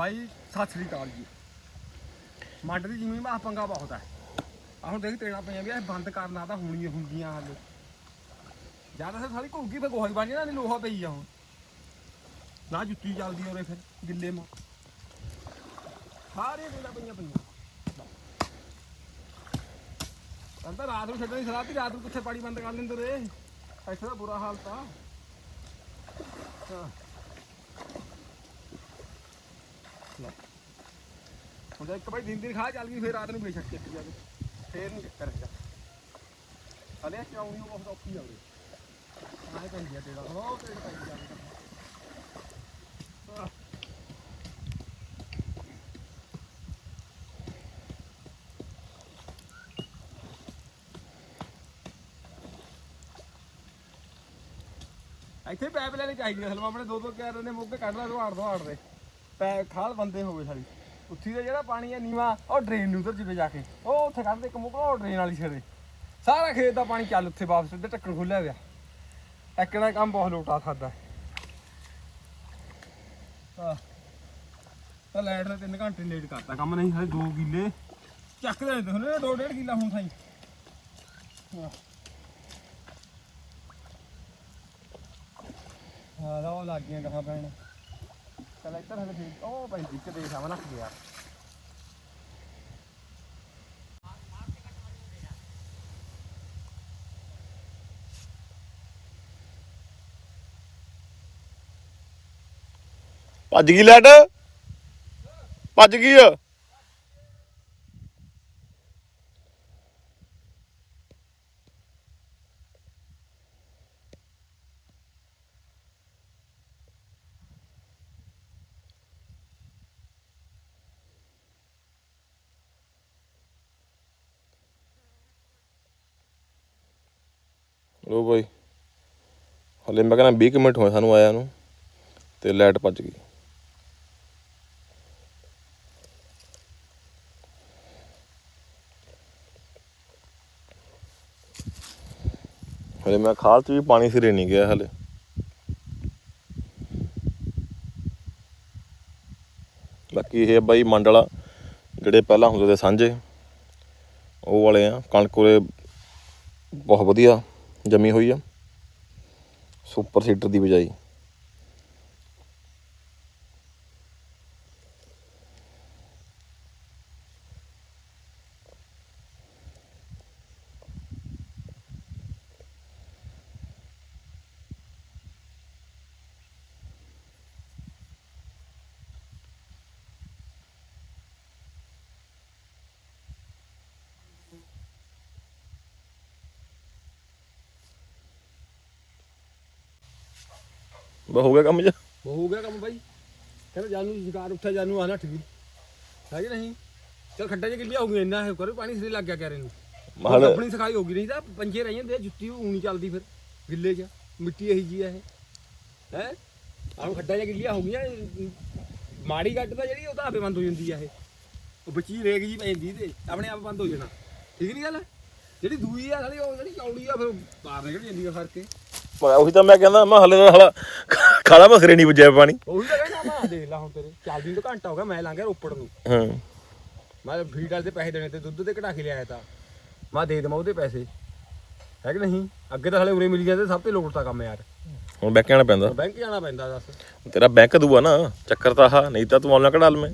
ਬਾਈ, ਸਤਿ ਸ੍ਰੀ ਅਕਾਲ ਜੀ। ਮੰਡ ਦੀ ਜ਼ਮੀਨ ਮਾ ਪੰਗਾ ਬਹੁਤ ਹੈ ਆ ਹੁਣ ਦੇਖ ਤੇਣਾ ਪਈਆਂ ਵੀ ਇਹ ਬੰਦ ਕਰਨਾ ਤਾਂ ਹੋਣੀ ਹੁੰਦੀਆਂ ਹਾਲੇ। ਜ਼ਿਆਦਾ ਸੇ ਸਾਰੀ ਘੁੱਗੀ ਫੇ ਗੋਹਾ ਬਣ ਜਾਣਾ, ਨਹੀਂ ਲੋਹਾ ਪਈ ਆ ਹੁਣ। ਨਾ ਜੁੱਤੀ ਚੱਲਦੀ ਉਰੇ ਫਿਰ, ਗਿੱਲੇ ਮਾ। ਸਾਰੇ ਤੇਣਾ ਪਈਆਂ ਪਈਆਂ। ਅੰਦਰ ਰਾਤ ਨੂੰ ਛੱਡਣੀ ਸਲਾਹ ਤੀ ਰਾਤ ਨੂੰ ਕਿੱਥੇ ਪਾਣੀ ਬੰਦ ਕਰ ਲੈਂਦੇ ਰੇ ਇੱਥੇ ਦਾ ਬੁਰਾ ਹਾਲ ਤਾਂ। ਹਾਂ। ਲੈ। ਹੁਣ ਜੇ ਇੱਕ ਭਾਈ, ਦਿਨ ਦਿਨ ਖਾ, ਚੱਲ ਗਈ, ਫਿਰ ਰਾਤ ਨੂੰ ਵੇਚ ਛੱਡ ਕੇ ਜਾ ਫੇਰ ਨਹੀਂ ਚੱਕਰ ਹੈਗਾ। ਹਲੇ ਕਿਉਂ ਨਹੀਂ ਉਹ ਬਹੁਤ ਔਖੀ ਆ ਉਰੇ। ਆਏ ਪੈਂਦੀ ਆ ਤੇਰਾ ਹੋ ਤੇਰੇ ਪੈਂਦੀ ਜਾ ਇੱਥੇ ਪੈਪ ਲੈਣੀ ਚਾਹੀਦੀ ਅਸਲ ਆਪਣੇ ਦੋ ਦੋ ਕਿਆਰੇ ਨੇ ਮੁੱਕ ਕੱਢ ਲਾ ਰਵਾੜ ਰਵਾੜ ਦੇ। ਪੈ ਖਾਲ ਬੰਦੇ ਹੋਵੇ ਸਾਰੀ। ਉੱਥੀ ਦਾ ਜਿਹੜਾ ਪਾਣੀ ਆ ਨੀਵਾ, ਉਹ ਡਰੇਨ ਨੂੰ ਉਧਰ ਜਿਵੇਂ ਜਾ ਕੇ। ਉਹ ਉੱਥੇ ਕੱਢਦੇ ਇੱਕ ਮੁੱਕ ਉਹ ਡਰੇਨ ਵਾਲੀ ਛੇੜੇ ਸਾਰਾ ਖੇਤ ਦਾ ਪਾਣੀ ਚੱਲ ਉੱਥੇ ਵਾਪਸ ਉੱਧਰ ਢੱਕਣ ਖੁੱਲਿਆ ਪਿਆ ਇੱਕ ਦਾ ਕੰਮ ਬਹੁਤ ਲੋਟਾ ਸਕਦਾ ਤਾਂ ਲਾਈਟ ਨੇ 3 ਘੰਟੇ ਲੇਟ ਕਰਤਾ। ਕੰਮ ਨਹੀਂ ਹਲੇ 2 ਕਿੱਲੇ। ਚੱਕਦੇ ਨੇ ਤੁਹਾਨੂੰ 2 1.5 ਕਿੱਲਾ ਹੁਣ ਸਾਈ। ਹਾਂ ਲਓ ਲੱਗ ਗਈਆਂ ਕਹਾਂ ਪੈਣ। ਚਲ ਹਲੇ ਫੇਰ ਉਹ ਪੈਂਦੀ ਕਿ ਦੇਖ ਆਵਾਂ ਨੱਕ ਗਿਆ ਭੱਜ ਗਈ ਲੈਟ ਭੱਜ ਗਈ ਆ? ਲੋ ਬਾਈ। ਹਲੇ ਮੈਂ ਕਹਿੰਦਾ 20 ਕੁ ਮਿੰਟ ਹੋਏ ਸਾਨੂੰ ਆਇਆ ਨੂੰ ਤੇ ਲਾਈਟ ਭੱਜ ਗਈ। ਹਲੇ ਮੈਂ ਖਾਲ ਚ ਵੀ ਪਾਣੀ ਸਿਰੇ ਨਹੀਂ ਗਿਆ ਹਲੇ। ਬਾਕੀ ਇਹ ਬਾਈ ਮੰਡਲਾ ਜਿਹੜੇ ਪਹਿਲਾਂ ਹੁੰਦੇ ਤੇ ਸਾਂਝੇ, ਉਹ ਵਾਲੇ ਆ। ਕਣਕ ਉਰੇ ਬਹੁਤ ਵਧੀਆ। ਜੰਮੀ ਹੋਈ ਆ। ਸੁਪਰ ਸੀਡਰ ਦੀ ਬਜਾਈ। ਬਸ ਹੋ ਗਿਆ ਕੰਮ ਜੀ ਉਹ ਹੋ ਗਿਆ ਕੰਮ ਬਾਈ। ਕਹਿੰਦਾ ਜਾਨੂ ਸ਼ਿਕਾਰ ਉੱਠਿਆ ਜਾਨੂ ਆ ਨੱਠ ਗਈ। ਹੈ ਕਿ ਨਹੀਂ? ਚਲ ਖੱਡਾ ਜਿਹਾ ਕਿੱਲਿਆ ਹੋ ਗਿਆ ਇੰਨਾ ਹੈ ਕਰੇ ਪਾਣੀ ਸਿਰੇ ਲੱਗ ਗਿਆ ਕਹਿਰੇ ਨੂੰ। ਮਹਲ ਆਪਣੀ ਸਖਾਈ ਹੋ ਗਈ ਨਹੀਂ ਤਾਂ ਪੰਜੇ ਰਹਿ ਜਾਂਦੇ ਆ, ਜੁੱਤੀ ਊਣੀ ਚੱਲਦੀ ਫਿਰ ਗਿੱਲੇ 'ਚ। ਮਿੱਟੀ ਇਹੀ ਜੀ ਆ ਇਹ। ਹੈ? ਆਹ ਖੱਡਾ ਜਿਹਾ ਕਿੱਲਿਆ ਹੋ ਗਈਆਂ ਇਹ ਮਾੜੀ ਗੱਡ ਤਾਂ ਜਿਹੜੀ ਉਹ ਤਾਂ ਆਪੇ ਬੰਦ ਹੋ ਜਾਂਦੀ ਆ ਇਹ। ਉਹ ਬੱਚੀ ਰੇਗ ਜੀ ਪੈ ਜਾਂਦੀ ਤੇ ਆਪਣੇ ਆਪ ਬੰਦ ਹੋ ਜਾਣਾ। ਠੀਕ ਨਹੀਂ ਗੱਲ? ਜਿਹੜੀ ਦੂਈ ਆ ਸਾਲੀ ਉਹ ਜਿਹੜੀ ਚੌੜੀ ਆ ਫਿਰ ਬਾਹਰ ਨਿਕਲ ਜਾਂਦੀ ਆ ਫ਼ਰਕ। ਕੇ ਮੈਂ ਉਹੀ ਤਾਂ ਮੈਂ ਕਹਿੰਦਾ ਮੈਂ ਹਲੇ ਤਾਂ ਹਲਾ ਖਾਲਾ ਮਸਰੇ ਨਹੀਂ ਵੱਜਿਆ ਪਾਣੀ। ਉਹੀ ਤਾਂ ਕਹਿੰਦਾ ਮੈਂ ਦੇਖ ਲਾ ਹੁਣ ਤੇਰੇ। ਚੱਲਦੀ ਨੂੰ ਤਾਂ ਘੰਟਾ ਹੋ ਗਿਆ ਮੈਂ ਲੰਘਿਆ ਰੋਪੜ ਨੂੰ। ਹਾਂ। ਮੈਂ ਫੀਡ ਵਾਲੇ ਦੇ ਪੈਸੇ ਦੇਣੇ ਤੇ ਦੁੱਧ ਤੇ ਕਢਾ ਕੇ ਲਿਆਇਆ ਤਾਂ। ਮੈਂ ਦੇ ਦੇਵਾਂ ਉਹਦੇ ਪੈਸੇ। ਹੈ ਕਿ ਨਹੀਂ? ਅੱਗੇ ਤਾਂ ਹਲੇ ਉਰੇ ਮਿਲ ਜਾਂਦੇ ਸਭ ਤੇ ਲੋੜਤਾ ਕੰਮ ਯਾਰ। ਹੁਣ ਬੈਂਕ ਜਾਣਾ ਪੈਂਦਾ। ਬੈਂਕ ਜਾਣਾ ਪੈਂਦਾ ਦੱਸ। ਤੇਰਾ ਬੈਂਕ ਦੂਆ ਨਾ ਚੱਕਰ ਤਾਂ ਆਹ ਨਹੀਂ ਤਾਂ ਤੂੰ ਆਨਲਾਈਨ ਕਢਾ ਲਵੇਂ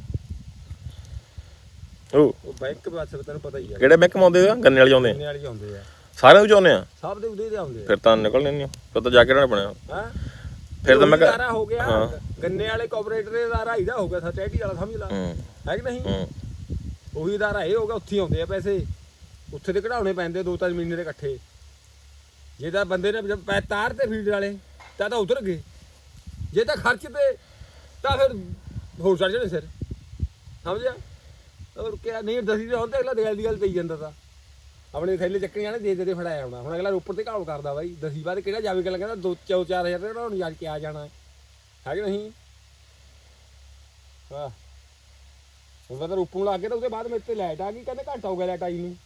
ਉਹ ਬੈਂਕ ਬਸ ਤੈਨੂੰ ਪਤਾ ਹੀ ਆ। ਕਿਹੜੇ ਬੈਂਕ ਆਉਂਦੇ ਆ? ਗੰਨੇ ਵਾਲੇ ਆਉਂਦੇ ਆ। ਕਿੰਨੇ ਵਾਲੀ ਆਉਂਦੇ ਆ। ਸਾਰਿਆਂ ਨੂੰ ਚਾਹੁੰਦੇ ਆ? ਸਭ ਦੇ ਉਹਦੇ ਤੇ ਆਉਂਦੇ ਫਿਰ ਤਾਂ ਨਿਕਲਣੇ ਨਹੀਂ ਫਿਰ ਤਾਂ ਜਾ ਕੇ ਰਹਿਣਾ ਪੈਣਾ। ਹਾਂ? ਫਿਰ ਤਾਂ ਮੈਂ ਕਿਹਾ- ਸਾਰਾ ਹੋ ਗਿਆ। ਗੰਨੇ ਵਾਲੇ ਕੋਆਪਰੇਟਰ ਦੇ ਦਾ ਰਾਈਦਾ ਹੋ ਗਿਆ ਸਟੇਟੀ ਵਾਲਾ ਸਮਝ ਲਾ। ਹੂੰ। ਕਿ ਨਹੀਂ? ਉਹੀ ਦਾ ਰਾਏ ਹੋ ਗਿਆ ਉੱਥੇ ਆਉਂਦੇ ਆ ਪੈਸੇ। ਉੱਥੇ ਤੇ ਕਢਾਉਣੇ ਪੈਂਦੇ ਦੋ ਤਿੰਨ ਮਹੀਨੇ ਦੇ ਇਕੱਠੇ। ਜੇ ਤਾਂ ਬੰਦੇ ਨੇ ਪੈ ਤਾਰ ਤੇ ਫੀਲਡ ਵਾਲੇ ਤਾਂ ਤਾਂ ਉਤਰ ਗਏ। ਜੇ ਤਾਂ ਖਰਚ ਤੇ ਤਾਂ ਫਿਰ ਹੋਰ ਚੜ ਜਾਣੇ ਸਿਰ। ਸਮਝਿਆ? ਹੋਰ ਕਿਆ ਨਹੀਂ ਦਸੀ ਦੇ ਹੁੰਦੇ ਅਗਲਾ ਦੇਲ ਦੀ ਗੱਲ ਪਈ ਜਾਂਦਾ ਤਾਂ। ਆਪਣੇ ਥੈਲੇ ਚੱਕਣੀਆਂ ਨੇ ਦੇ ਦੇ ਦੇ ਫੜਾਇਆ ਆਉਣਾ ਹੁਣ ਅਗਲਾ ਰੋਪੜ ਤੇ ਘਾਉ ਕਰਦਾ ਬਾਈ, ਦਸੀ ਬਾਅਦ ਕਿਹੜਾ ਜਾਵੇ ਗੱਲ ਕਹਿੰਦਾ ਦੋ ਚੌ ਚਾਰ ਹਜ਼ਾਰ ਉਹਨਾਂ ਨੂੰ ਯਾਰ ਕੇ ਆ ਜਾਣਾ ਹੈ। ਹੈ ਕਿ ਨਹੀਂ? ਹਾਂ ਹੁਣ ਤਾਂ ਉੱਪਰ ਨੂੰ ਲੱਗ ਗਿਆ ਤਾਂ ਉਹਦੇ ਬਾਅਦ ਮੇਰੇ ਤੇ ਲਾਈਟ ਆ ਗਈ, ਕਹਿੰਦੇ ਘੱਟ ਹੋ ਗਿਆ ਲਾਈਟ ਆਈ ਨੂੰ।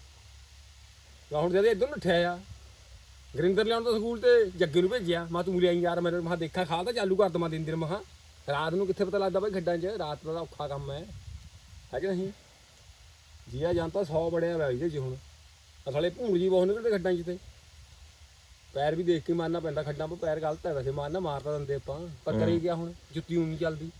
ਤਾਂ ਹੁਣ ਜਦ ਇੱਧਰ ਨੂੰ ਆ, ਗਰਿੰਦਰ ਲਿਆਉਣ ਤੋਂ ਸਕੂਲ ਤੇ ਜੱਗੇ ਨੂੰ ਭੇਜਿਆ, ਮੈਂ ਤੂੰ ਲਿਆਈ ਯਾਰ ਮੇਰੇ ਮਹਾ ਦੇਖਾ ਖਾਲ ਤਾਂ ਚਾਲੂ ਕਰ ਦਵਾਂ ਦਿਨ ਦਿਨ ਮਹਾ ਰਾਤ ਨੂੰ ਕਿੱਥੇ ਪਤਾ ਲੱਗਦਾ ਬਈ ਖੱਡਾਂ 'ਚ, ਰਾਤ ਦਾ ਔਖਾ ਕੰਮ ਹੈ। ਹੈ ਕਿ ਨਹੀਂ? ਜੀਆ ਜਾਂਦਾ 100 ਬੜਿਆ ਹੋਇਆ ਇਹਦੇ 'ਚ ਹੁਣ। ਅਸਲੇ ਭੂਣ ਜੀ ਬਹੁਤ ਨਿਕਲਦੇ ਖੱਡਾਂ 'ਚ ਤੇ। ਪੈਰ ਵੀ ਦੇਖ ਕੇ ਮਾਰਨਾ ਪੈਂਦਾ ਖੱਡਾਂ 'ਤੇ ਪੈਰ ਗਲਤ ਹੈ ਵੈਸੇ ਮਾਰਨਾ ਮਾਰਤਾ ਦਿੰਦੇ ਆਪਾਂ। ਪਰ ਕਰੀ ਗਿਆ ਹੁਣ ਜੁੱਤੀ ਉਂ ਨਹੀਂ ਚੱਲਦੀ।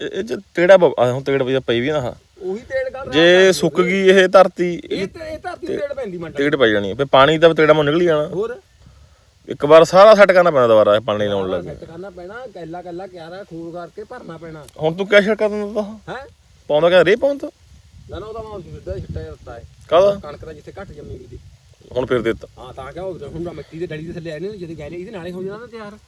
ਇਹ ਇਹ ਚ ਤੇੜਾ ਬ- ਆਹ ਹੁਣ ਤੇੜ ਵਜਾ ਪਈ ਵੀ ਨਾ ਆਹ। ਉਹੀ ਤੇੜ ਕਰ ਜੇ ਸੁੱਕ ਗਈ ਇਹ ਧਰਤੀ ਇਹ ਤੇ ਇਹ ਧਰਤੀ ਤੇੜ ਪੈਂਦੀ ਮੰਡਾ ਤੇੜ ਪੈ ਜਾਣੀ ਫੇ ਪਾਣੀ ਦਾ ਤੇੜਾ ਮੋਂ ਨਿਕਲ ਹੀ ਜਾਣਾ। ਹੋਰ? ਇੱਕ ਵਾਰ ਸਾਰਾ ਸੈੱਟ ਕਰਨਾ ਪੈਣਾ ਦੁਬਾਰਾ ਇਹ ਪਾਣੀ ਲਾਉਣ ਲੱਗੇ। ਸੈੱਟ ਕਰਨਾ ਪੈਣਾ ਕੱਲਾ ਕੱਲਾ ਕਿਆਰਾ ਖੂਨ ਕਰਕੇ ਭਰਨਾ ਪੈਣਾ। ਹੁਣ ਤੂੰ ਕਿਆ ਛਿੜਕਾ ਦਿੰਦਾ ਤਾ? ਹੈ? ਪਾਉਂਦਾ ਕਿ ਰੇ ਪਾਉਂਦਾ ਨਾ ਨਾ ਉਹਦਾ ਮਾਂ ਸਿੱਧਾ ਛਿੱਟਾ ਹੁੰਦਾ ਹੈ ਕਾਹਦਾ? ਕਣਕ ਦਾ ਜਿੱਥੇ ਘੱਟ ਜੰਮੀ ਵੀ ਦੀ ਹੁਣ ਫਿਰ ਦਿੱਤਾ। ਹਾਂ ਤਾਂ ਕਿਆ ਹੋ ਹੁਣ ਮਿੱਟੀ ਦੇ ਡਲੀ ਦੇ ਥੱਲੇ ਆਏ ਨੇ ਜਦੋਂ ਗੈਲੇ ਇਹਦੇ ਨਾਲੇ ਹੋ ਜਾਣਾ ਨਾ ਤਿਆਰ।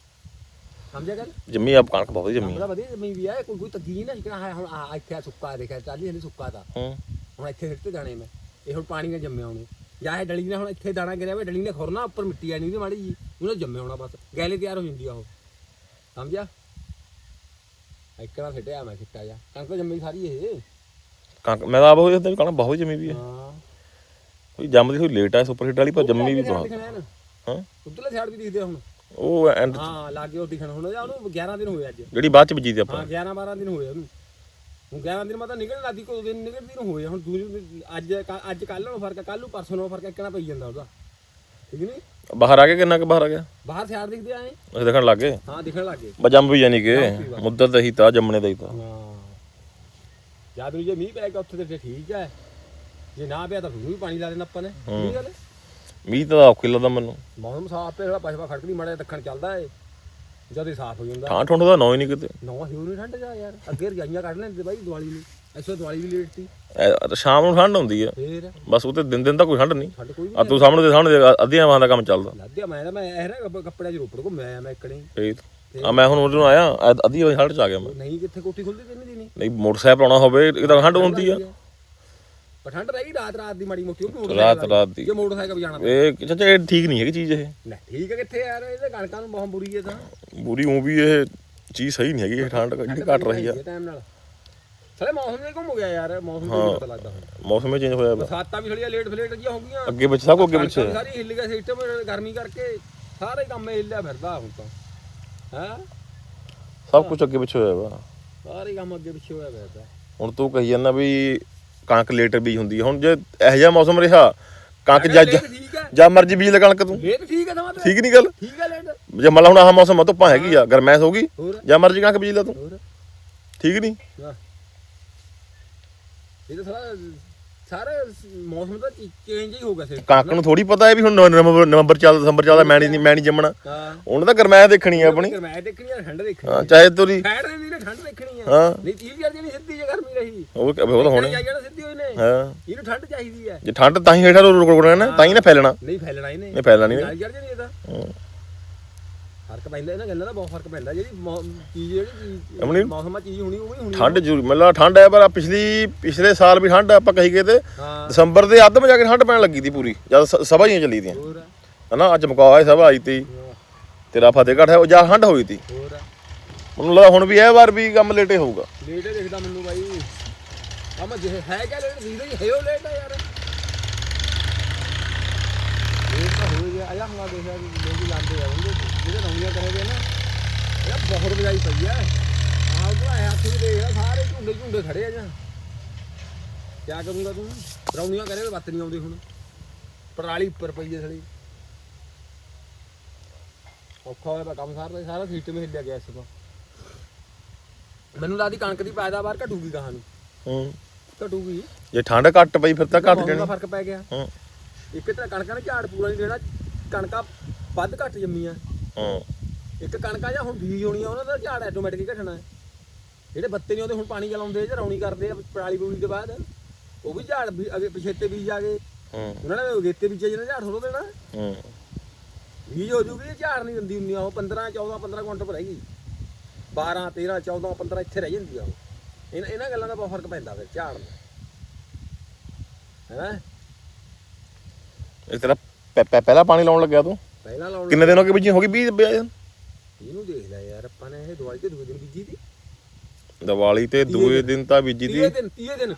ਸਮਝਿਆ ਗੱਲ? ਜੰਮੀ ਆ ਕਣਕ ਬਹੁਤ ਜੰਮੀ ਬੜਾ ਵਧੀਆ ਜੰਮੀ ਵੀ ਆ ਕੋਈ ਕੋਈ ਤੱਗੀ ਨਹੀਂ ਨਾ ਹੁਣ ਆ ਇੱਥੇ ਆ ਸੁੱਕਾ ਦੇਖਿਆ ਚਾਲੀ ਹਲੇ ਸੁੱਕਾ ਤਾਂ। ਹੂੰ। ਹੁਣ ਇੱਥੇ ਸਿੱਟ ਤੇ ਦਾਣੇ ਮੈਂ ਇਹ ਹੁਣ ਪਾਣੀ ਨਾਲ ਜੰਮਿਆ ਉਹਨੇ ਜਾਂ ਇਹ ਡਲੀ ਨੇ ਹੁਣ ਇੱਥੇ ਦਾਣਾ ਗਿਰਿਆ ਵਾ ਡਲੀ ਨੇ ਖੁਰਨਾ ਉੱਪਰ ਮਿੱਟੀ ਆਣੀ ਉਹਦੀ ਮਾੜੀ ਜੀ ਉਹਨੇ ਜੰਮਿਆ ਹੋਣਾ ਬਸ। ਗੈਲੇ ਤਿਆਰ ਹੋ ਜਾਂਦੀ ਆ ਉਹ। ਸਮਝਿਆ? ਇੱਕਣਾ ਸਿੱਟਿਆ ਮੈਂ ਸਿੱਟਾ ਜਾ ਕਣਕ ਜੰਮੀ ਸਾਰੀ ਇਹ। ਕਣਕ ਮੈਂ ਤਾਂ ਆਪ ਉਹ ਕਣਕ ਬਹੁਤ ਜੰਮੀ ਵੀ ਹੈ ਹਾਂ। ਕੋਈ ਜੰਮਦੀ ਹੋਈ ਲੇਟ ਆ ਸੁਪਰ ਹੀਟ ਵਾਲੀ ਪਰ ਜੰਮੀ ਵੀ ਬਹੁਤ। ਹਾਂ? ਉਧਰਲੇ ਸਾਈਡ ਵੀ ਦਿਖਦੇ ਆ ਹੁਣ। ਉਹ ਐਂਡ ਹਾਂ ਲਾਗੇ ਉਹ ਦਿਖਣ। ਹੁਣ ਜਾਂ ਉਹਨੂੰ 11 ਦਿਨ ਹੋਏ ਅੱਜ। ਜਿਹੜੀ ਬਾਅਦ ਚ ਬੀਜੀ ਦੀ ਆਪਾਂ। ਹਾਂ 11 12 ਦਿਨ ਹੋਏ ਉਹਨੂੰ। ਹੁਣ 11 ਦਿਨ ਮਤਲਬ ਨਿਕਲਣ ਲੱਗੀ ਕੋਈ ਦਿਨ ਨਿਕਲਦੀ ਨੂੰ ਹੋਏ ਹੁਣ ਦੂਜੀ ਅੱਜ ਕ- ਅੱਜ ਕੱਲ ਨੂੰ ਫ਼ਰਕ ਕੱਲ ਨੂੰ ਪਰਸੋਂ ਨੂੰ ਫ਼ਰਕ ਇੱਕਣਾ ਪਈ ਜਾਂਦਾ ਉਹਦਾ। ਠੀਕ ਨਹੀਂ ਬਾਹਰ ਆ ਗਿਆ ਕਿੰਨਾ ਕੁ ਬਾਹਰ ਆ ਗਿਆ? ਬਾਹਰ ਸਿਆੜ ਦਿਖਦੇ ਆਏ ਅਸੀਂ ਦੇਖਣ ਲੱਗ ਗਏ? ਹਾਂ ਦਿਖਣ ਲੱਗੇ ਜੰਮ ਵੀ ਜਾਨੀ ਕਿ ਮੁੱਦਤ ਹੀ ਤਾਂ ਜੰਮਣੇ ਦਾ ਹੀ ਤਾਂ। ਹਾਂ। ਨੂੰ ਜੇ ਮੀਂਹ ਪੈ ਗਿਆ ਉੱਥੇ ਤੇ ਠੀਕ ਹੈ ਜੇ ਨਾ ਪਿਆ ਤਾਂ ਫਿਰ ਵੀ ਪਾਣੀ ਲਾ ਦੇਣਾ ਆਪਾਂ ਨੇ। ਕੀ ਗੱਲ? ਹੈ? ਮੀਂਹ ਤਾਂ ਔਖੀ ਲੱਗਦਾ ਮੈਨੂੰ। ਮੌਸਮ ਸਾਫ਼ ਤੇ ਜਿਹੜਾ ਪਛਵਾ ਖੜਕਦੀ ਮਾੜਾ ਜਿਹਾ ਦੱਖਣ ਚੱਲਦਾ ਏ। ਜਦ ਹੀ ਸਾਫ਼ ਹੋ ਜਾਂਦਾ। ਠਾਂ ਠੁੰਡ ਦਾ ਨਾਂ ਹੀ ਨਹੀਂ ਕਿਤੇ। ਨੌ ਹਿਉ ਨਹੀਂ ਠੰਡ ਜਾ ਯਾਰ। ਅੱਗੇ ਰਜਾਈਆਂ ਕੱਢ ਲੈਂਦੇ ਬਾਈ ਦੀਵਾਲੀ ਨੂੰ। ਐਸੋ ਦੀਵਾਲੀ ਵੀ ਲੇਟ ਸੀ। ਐ- ਸ਼ਾਮ ਨੂੰ ਠੰਡ ਹੁੰਦੀ ਆ। ਫੇਰ? ਬਸ ਉਹ ਤੇ ਦਿਨ ਦਿਨ ਤਾਂ ਕੋਈ ਠੰਡ ਨਹੀਂ। ਠੰਡ ਕੋਈ ਵੀ ਆ ਤੂੰ ਸਾਹਮਣੇ ਦੇ ਸਾਹਮਣੇ ਦੇ ਅੱਧੀਆਂ ਵਾਂ ਦਾ ਕੰਮ ਚੱਲਦਾ। ਲੱਦਿਆ ਮੈਂ ਤਾਂ ਮੈਂ ਇਹ ਨਾ ਕੱਪੜਿਆਂ 'ਚ ਰੋਪੜ ਘੁੰਮਿਆ ਆਇਆ ਮੈਂ ਇਕੜੇ ਇਹ ਆ ਮੈਂ ਹੁਣ ਉਧਰੋਂ ਆਇਆ ਅੱਧ- ਅੱਧੀ ਵਜੇ ਠੰਡ ਚ ਆ ਗਿਆ ਮੈਂ। ਨਹੀਂ ਕਿੱਥੇ ਕੋਠੀ ਖੁੱਲਦੀ ਤਿੰਨ ਦਿਨ ਨਹੀਂ ਮੋਟਰਸਾਈਕਲ ਆਉਣਾ ਹੋਵੇ ਇਹ ਤਾਂ ਠੰਡ ਹੁੰਦੀ ਆ। ਪਰ ਠੰਡ ਰਹੀ ਰਾਤ ਰਾਤ ਦੀ ਮਾੜੀ ਮੋਟੀ ਉਹ ਵੀ ਰਾਤ ਮੋਟਰਸਾਈਕਲ ਰਾਤ ਦੀ। ਜੇ ਮੋਟਰਸਾਈਕਲ ਵੀ ਜਾਣਾ ਇਹ ਚਾਚਾ ਇਹ ਠੀਕ ਨਹੀਂ ਹੈਗੀ ਚੀਜ਼ ਇਹ। ਲੈ ਠੀਕ ਹੈ ਕਿੱਥੇ ਯਾਰ ਇਹਦੇ ਕਣਕਾਂ ਨੂੰ ਬਹੁਤ ਬੁਰੀ ਹੈ ਤਾਂ। ਬੁਰੀ ਉਹ ਵੀ ਇਹ ਚੀਜ਼ ਸਹੀ ਨਹੀਂ ਹੈਗੀ ਇਹ ਠੰਡ ਜਿਹੜੀ ਘਟ ਰਹੀ ਆ। ਟਾਈਮ ਨਾਲ। ਮੌਸਮ ਨੇ ਘੁੰਮ ਗਿਆ ਯਾਰ ਮੌਸਮ ਤੋਂ ਪਤਾ ਲੱਗਦਾ ਹੁਣ। ਮੌਸਮ ਚੇਂਜ ਹੋਇਆ ਵਾ ਬਰਸਾਤਾਂ ਵੀ ਥੋੜੀਆਂ ਲੇਟ ਫਲੇਟ ਜੀਆਂ ਹੋ ਗਈਆਂ। ਅੱਗੇ ਪਿੱਛੇ ਸਭ ਅੱਗੇ ਪਿੱਛੇ। ਕਣਕਾਂ ਸਾਰੀ ਹਿੱਲ ਗਿਆ ਸਿਸਟਮ ਗਰਮੀ ਕਰਕੇ। ਸਾਰੇ ਕੰਮ ਹਿੱਲਿਆ ਫਿਰਦਾ ਹੁਣ ਤਾਂ। ਹੈ? ਸਭ ਕੁਝ ਅੱਗੇ ਪਿੱਛੇ ਹੋਇਆ ਵਾ। ਸਾਰੇ ਕੰਮ ਅੱਗੇ ਪਿੱਛੇ ਹੋਇਆ ਫਿਰਦਾ ਹੁਣ ਤੂੰ ਕਹੀ ਜਾਂਦਾ ਵੀ ਕਣਕ ਲੇਟਰ ਬੀਜ ਹੁੰਦੀ ਹੁਣ ਜੇ ਇਹੋ ਜਿਹਾ ਮੌਸਮ ਰਿਹਾ ਕਣਕ ਜੱਜ ਹੈ ਜਾਂ ਮਰਜ਼ੀ ਬੀਜ ਲੈ ਕਣਕ ਤੂੰ। ਠੀਕ ਹੈ ਸਮਾਂ ਤੇ। ਠੀਕ ਨਹੀਂ ਗੱਲ? ਠੀਕ ਹੈ ਲੇਟ। ਜੇ ਮੰਨ ਲਾ ਹੁਣ ਆਹ ਮੌਸਮ ਆ ਧੁੱਪਾਂ ਹੈਗੀ ਆ ਗਰਮੈਸ਼ ਹੋਗੀ ਹੋਰ? ਜਾਂ ਮਰਜ਼ੀ ਕਣਕ ਬੀਜ ਲੈ ਤੂੰ। ਹੋਰ? ਠੀਕ ਨਹੀਂ। ਇਹ ਤਾਂ ਸਾਰਾ ਸਾਰਾ ਮੌਸਮ ਦਾ ਚੇਂਜ ਹੀ ਹੋ ਗਿਆ ਸੀ ਕਣਕ ਨੂੰ ਥੋੜੀ ਪਤਾ ਹੈ ਵੀ ਹੁਣ ਨਵੰਬਰ ਨਵੰਬਰ ਚੱਲ ਦਸੰਬਰ ਚੱਲਦਾ ਮੈਂ ਨਹੀਂ ਮੈਂ ਨਹੀਂ ਜੰਮਣਾ। ਉਹਨੇ ਤਾਂ ਗਰਮੈਸ਼ ਦੇਖਣੀ ਆ ਆਪਣੀ। ਮੈਂ ਦੇਖਣੀ ਆ ਠੰਡ ਦੇਖਣੀ ਹਾਂ ਚਾਹੇ ਤੋਰੀ ਠੰਡ ਦੇ ਨਹੀਂ ਠੰਡ ਦੇਖਣੀ ਆ। ਹਾਂ। ਨਹੀਂ ਤੀਲ ਯਾਰ ਜਿਹੜੀ ਸਿੱਧੀ ਜੇ ਗਰਮੀ ਰਹੀ। ਉਹ ਉਹ ਤਾਂ ਹੋਣੀ ਜਾਣਾ ਸਿੱਧੀ ਹੋਈ ਨੇ ਹਾਂ। ਇਹਨੂੰ ਠੰਡ ਚਾਹੀਦੀ ਹੈ ਜੇ ਠੰਡ ਤਾਂ ਹੀ ਹੇਠਾਂ ਰੁਕ ਰੁਕ ਨਾ ਤਾਂ ਹੀ ਨਾ ਫੈਲਣਾ। ਨਹੀਂ ਫੈਲਣਾ ਇਹਨੇ ਇਹ ਫੈਲਣਾ ਨਹੀਂ। ਨਾਲ ਯਾਰ ਜਿਹੜੀ ਇਹਦਾ। ਫ਼ਰਕ ਪੈਂਦਾ ਇਹਨਾਂ ਗੱਲਾਂ ਦਾ ਬਹੁਤ ਫ਼ਰਕ ਪੈਂਦਾ ਜਿਹੜੀ ਮੌ- ਚੀਜ਼ ਜਿਹੜੀ ਅਮਨੀ? ਚੀਜ਼ ਮੌਸਮ ਚੀਜ਼ ਹੋਣੀ ਉਹ ਵੀ ਹੋਣੀ ਠੰਡ ਜ਼ਰੂਰ ਮਤਲਬ ਠੰਡ ਹੈ ਪਰ ਪਿਛਲੀ ਪਿਛਲੇ ਸਾਲ ਵੀ ਠੰਡ ਆਪਾਂ ਕਹੀ ਗਏ ਤੇ। ਹਾਂ। ਦਸੰਬਰ ਦੇ ਅੱਧ ਵਿੱਚ ਜਾ ਕੇ ਠੰਡ ਪੈਣ ਲੱਗੀ ਤੀ ਪੂਰੀ ਜਦ ਸ- ਸਭਾ ਹੀ ਚੱਲੀ ਦੀਆਂ। ਹੋਰ? ਆ, ਹਨਾ ਅੱਜ ਮੁਕਾਇਆ ਸਭਾ ਆਈ ਤੀ। ਤੇਰਾ ਫਤਿਹਗੜ੍ਹ ਹੈ ਉਹ ਜਾ ਠੰਡ ਹੋਈ ਤੀ। ਹੋਰ? ਆ। ਮੈਨੂੰ ਲੱਗਦਾ ਹੁਣ ਵੀ ਇਹ ਵਾਰ ਵੀ ਕੰਮ ਲੇਟੇ ਹੋਊਗਾ। ਲੇਟ ਹੀ ਦਿਖਦਾ ਮੈਨੂੰ ਬਾਈ। ਆ ਮੈਂ ਜੇ ਹੈ ਕਿਆ ਲੇਟ ਦਿਖਦਾ ਹੀ ਹੈ ਉਹ ਲੇਟ ਆ ਯਾਰ। ਲੇਟ ਤਾਂ ਹੋ ਗਿਆ ਆਇਆ ਹਮਾ ਦੇਖਿਆ ਲੋਕ ਲਾਂਦੇ ਆ। ਉਹਦੇ ਜਿਹੜੇ ਰੌਣੀਆਂ ਕਰੇਗੇ ਨਾ ਇਹ ਬਹੁਤ ਵਜਾਈ ਪਈ ਆ ਆਹ ਉਹ ਆਇਆ ਹੱਥ ਵੀ ਦੇਖ ਸਾਰੇ ਝੁੰਡੇ ਝੁੰਡੇ ਖੜੇ ਆ ਜਾਂ। ਕਿਆ ਕਰੂੰਗਾ ਤੂੰ? ਰੌਣੀਆਂ ਕਰੇ ਬੱਤ ਨਹੀਂ ਆਉਂਦੀ ਹੁਣ। ਪਰਾਲੀ ਉੱਪਰ ਪਈ ਹੈ ਸੜੀ ਔਖਾ ਹੋਇਆ ਕੰਮ ਸਾਰਾ ਸਾਰਾ ਸੀਟ ਮੇ ਹਿੱਲਿਆ ਗਿਆ ਇਸ ਤੋਂ। ਮੈਨੂੰ ਲੱਗਦੀ ਕਣਕ ਦੀ ਪੈਦਾਵਾਰ ਘਟੂਗੀ ਕਹਾਂ ਨੂੰ। ਹੂੰ। ਘਟੂਗੀ। ਜੇ ਠੰਡ ਘੱਟ ਪਈ ਫਿਰ ਤਾਂ ਘੱਟ ਜਾਣੀ। ਫ਼ਰਕ ਪੈ ਗਿਆ। ਹੂੰ। ਇੱਕ ਤਾਂ ਕਣਕਾਂ ਨੇ ਝਾੜ ਪੂਰਾ ਨਹੀਂ ਦੇਣਾ। ਕਣਕਾਂ ਵੱਧ ਘੱਟ ਜੰਮੀਆਂ। ਹੂੰ। ਇੱਕ ਕਣਕਾਂ ਜਾਂ ਹੁਣ ਬੀਜ ਉਹਨਾਂ ਦਾ ਝਾੜ ਆਟੋਮੈਟਿਕ ਹੀ ਘਟਣਾ ਹੈ। ਜਿਹੜੇ ਬੱਤੇ ਨਹੀਂ ਆਉਂਦੇ ਹੁਣ ਪਾਣੀ ਚਲਾਉਂਦੇ ਜਾਂ ਰੌਣੀ ਕਰਦੇ ਆ ਪਰਾਲੀ ਬੂਲੀ ਦੇ ਬਾਅਦ। ਉਹ ਵੀ ਝਾੜ ਵੀ ਅਗੇ ਪਿਛੇਤੇ ਬੀਜ ਆ ਗਏ। ਹੂੰ। ਉਹਨਾਂ ਨੇ ਅਗੇਤੇ ਬੀਜੇ ਜਿਹਨੇ ਝਾੜ ਥੋੜੋ ਦੇਣਾ। ਹੂੰ। ਬੀਜ ਹੋ ਜੂਗੀ ਝਾੜ ਨਹੀਂ ਦਿੰਦੀ ਹੁੰਦੀ ਉਹ। 15 14 15 ਕੁਇੰਟਲ ਪਰ ਰਹੇਗੀ 12 13 14 15 ਇੱਥੇ ਰਹਿ ਜਾਂਦੀ ਆ ਉਹ। ਇਹਨਾਂ ਇਹਨਾਂ ਗੱਲਾਂ ਦਾ ਬਹੁਤ ਫ਼ਰਕ ਪੈਂਦਾ ਫਿਰ ਝਾੜ ਦਾ। ਹੈਨਾ? ਇਹ ਤੇਰਾ ਪਹਿਲਾ ਪਾਣੀ ਲਾਉਣ ਲੱਗਿਆ ਤੂੰ? ਪਹਿਲਾਂ ਲਾਉਣ ਕਿੰਨੇ ਦਿਨ ਹੋ ਗਏ ਬੀਜੀ? ਹੋ ਗਈ 20 20 ਇਹਨੂੰ ਦੇਖ ਲੈ ਯਾਰ ਆਪਾਂ ਨੇ ਇਹ ਦਵਾਈ ਤੇ ਦੂਏ ਦਿਨ ਬੀਜੀ ਤੀ। ਦੀਵਾਲੀ ਤੇ ਦੂਏ ਦਿਨ ਤਾਂ ਬੀਜੀ ਤੀ। ਤੀਏ ਦਿਨ ਤੀਏ ਦਿਨ।